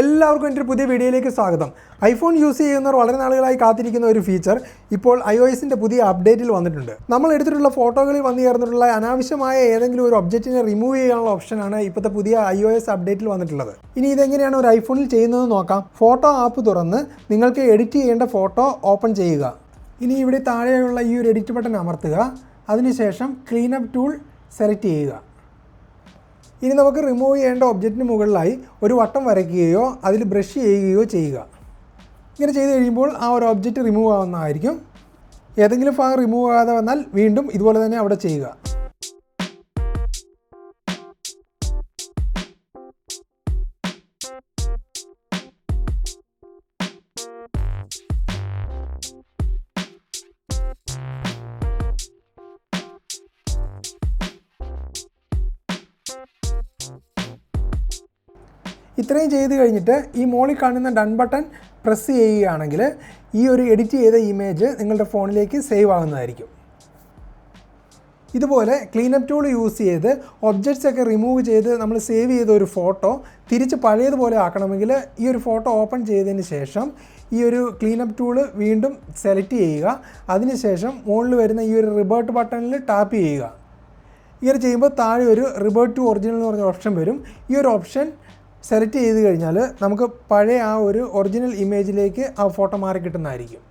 എല്ലാവർക്കും എന്റെ പുതിയ വീഡിയോയിലേക്ക് സ്വാഗതം. ഐഫോൺ യൂസ് ചെയ്യുന്നവർ വളരെ നാളുകളായി കാത്തിരിക്കുന്ന ഒരു ഫീച്ചർ ഇപ്പോൾ ഐ ഒ എസിന്റെ പുതിയ അപ്ഡേറ്റിൽ വന്നിട്ടുണ്ട്. നമ്മൾ എടുത്തിട്ടുള്ള ഫോട്ടോകളിൽ വന്നു ചേർന്നിട്ടുള്ള അനാവശ്യമായ ഏതെങ്കിലും ഒരു ഒബ്ജക്റ്റിനെ റിമൂവ് ചെയ്യാനുള്ള ഓപ്ഷനാണ് ഇപ്പോഴത്തെ പുതിയ ഐ ഒ എസ് അപ്ഡേറ്റിൽ വന്നിട്ടുള്ളത്. ഇനി ഇതെങ്ങനെയാണ് ഒരു ഐഫോണിൽ ചെയ്യുന്നത് നോക്കാം. ഫോട്ടോ ആപ്പ് തുറന്ന് നിങ്ങൾക്ക് എഡിറ്റ് ചെയ്യേണ്ട ഫോട്ടോ ഓപ്പൺ ചെയ്യുക. ഇനി ഇവിടെ താഴെയുള്ള ഈ ഒരു എഡിറ്റ് ബട്ടൺ അമർത്തുക. അതിനുശേഷം ക്ലീനപ്പ് ടൂൾ സെലക്ട് ചെയ്യുക. ഇനി നമുക്ക് റിമൂവ് ചെയ്യേണ്ട ഒബ്ജക്റ്റിന് മുകളിലായി ഒരു വട്ടം വരയ്ക്കുകയോ അതിൽ ബ്രഷ് ചെയ്യുകയോ ചെയ്യുക. ഇങ്ങനെ ചെയ്ത് കഴിയുമ്പോൾ ആ ഒരു ഒബ്ജക്റ്റ് റിമൂവ് ആവുന്നതായിരിക്കും. ഏതെങ്കിലും ഭാഗം റിമൂവ് ആകാതെ വന്നാൽ വീണ്ടും ഇതുപോലെ തന്നെ അവിടെ ചെയ്യുക. ഇത്രയും ചെയ്ത് കഴിഞ്ഞിട്ട് ഈ മോളിൽ കാണുന്ന ഡൺ ബട്ടൺ പ്രസ് ചെയ്യുകയാണെങ്കിൽ ഈ ഒരു എഡിറ്റ് ചെയ്ത ഇമേജ് നിങ്ങളുടെ ഫോണിലേക്ക് സേവ് ആകുന്നതായിരിക്കും ഇതുപോലെ ക്ലീനപ്പ് ടൂൾ യൂസ് ചെയ്ത് ഒബ്ജക്റ്റ്സ് ഒക്കെ റിമൂവ് ചെയ്ത് നമ്മൾ സേവ് ചെയ്ത ഒരു ഫോട്ടോ തിരിച്ച് പഴയതുപോലെ ആക്കണമെങ്കിൽ ഈ ഒരു ഫോട്ടോ ഓപ്പൺ ചെയ്തതിന് ശേഷം ഈ ഒരു ക്ലീനപ്പ് ടൂൾ വീണ്ടും സെലക്ട് ചെയ്യുക. അതിനുശേഷം മുകളിൽ വരുന്ന ഈ ഒരു റിബേർട്ട് ബട്ടണിൽ ടാപ്പ് ചെയ്യുക. ഇങ്ങനെ ചെയ്യുമ്പോൾ താഴെ ഒരു റിബേർട്ട് ടു ഒറിജിനൽ എന്ന് പറഞ്ഞ ഓപ്ഷൻ വരും. ഈ ഒരു ഓപ്ഷൻ സെലക്ട് ചെയ്ത് കഴിഞ്ഞാൽ നമുക്ക് പഴയ ആ ഒരു ഒറിജിനൽ ഇമേജിലേക്ക് ആ ഫോട്ടോ മാറി കിട്ടുന്നതായിരിക്കും.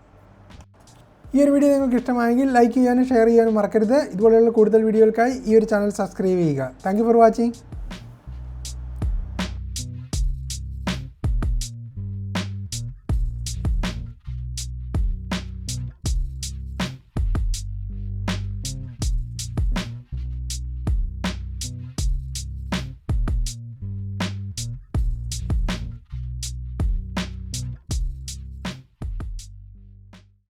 ഈ ഒരു വീഡിയോ നിങ്ങൾക്ക് ഇഷ്ടമായെങ്കിൽ ലൈക്ക് ചെയ്യാനും ഷെയർ ചെയ്യാനും മറക്കരുത്. ഇതുപോലെയുള്ള കൂടുതൽ വീഡിയോകൾക്കായി ഈ ഒരു ചാനൽ സബ്സ്ക്രൈബ് ചെയ്യുക. Thank for watching